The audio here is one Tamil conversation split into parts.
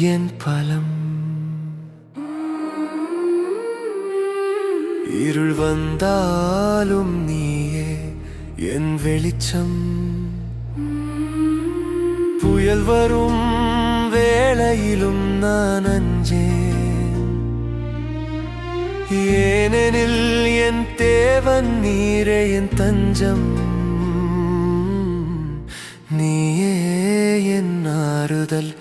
என் பலம். இருள் வந்தாலும் நீயே என் வெளிச்சம். புயல் வரும் வேளையிலும் நான் அஞ்சே ஏனெனில் என் தேவன் நீரே என் தஞ்சம். நீயே என் ஆறுதல்.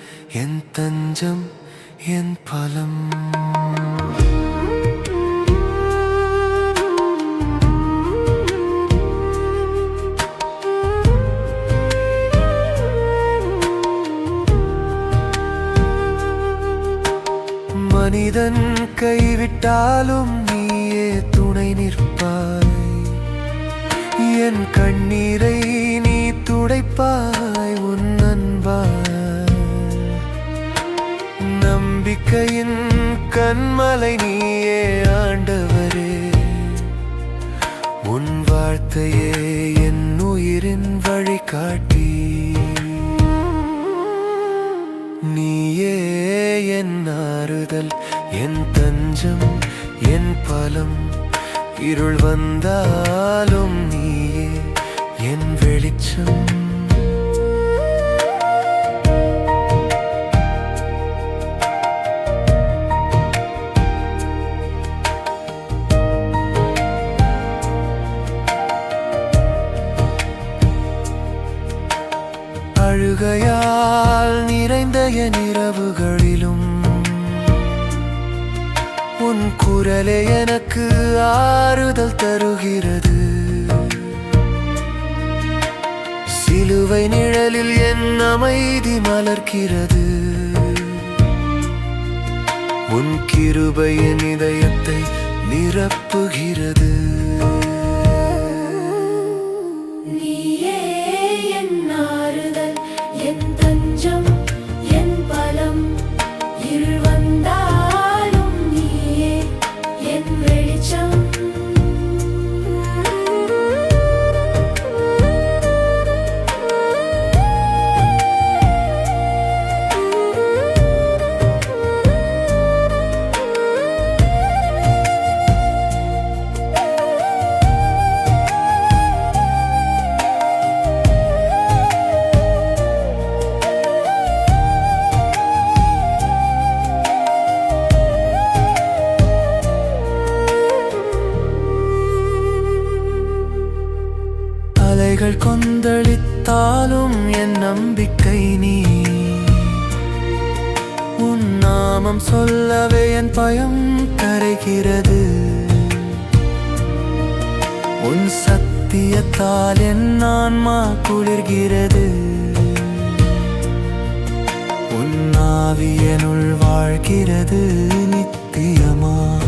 கேட்டாலும் நீயே துணை நிற்பாய். என் கண்ணீரை நீ துடைப்பாய் உன் அன்பாய். நம்பிக்கையின் கண்மலை நீயே ஆண்டவரே. உன் வார்த்தையே என் உயிரின் வழிகாட்டி. என் ஆறுதல் என் தஞ்சம் என் பலம். இருள் வந்தாலும் நீயே என் வெளிச்சம். அழுகையால் நிறைந்த என் இரவுகளிலும் உன் குரலே எனக்கு ஆறுதல் தருகிறது. சிலுவை நிழலில் என் அமைதி மலர்கிறது. உன் கிருபை என் இதயத்தை நிரப்புகிறது. அலைகள் கொந்தளித்தாலும் என் நம்பிக்கை நீ. உன் நாமம் சொல்லவே என் பயம் கரைகிறது. உன் சத்தியத்தால் என் ஆன்மா குளிர்கிறது. உன் ஆவியனுள் வாழ்கிறது நித்தியமா.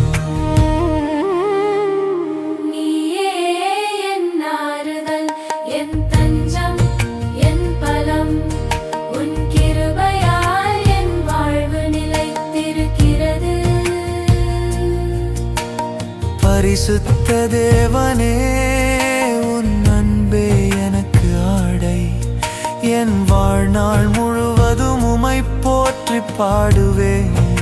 பரிசுத்த தேவனே உன் அன்பே எனக்கு ஆடை. என் வாழ்நாள் முழுவதும் உமை போற்றி பாடுவேன்.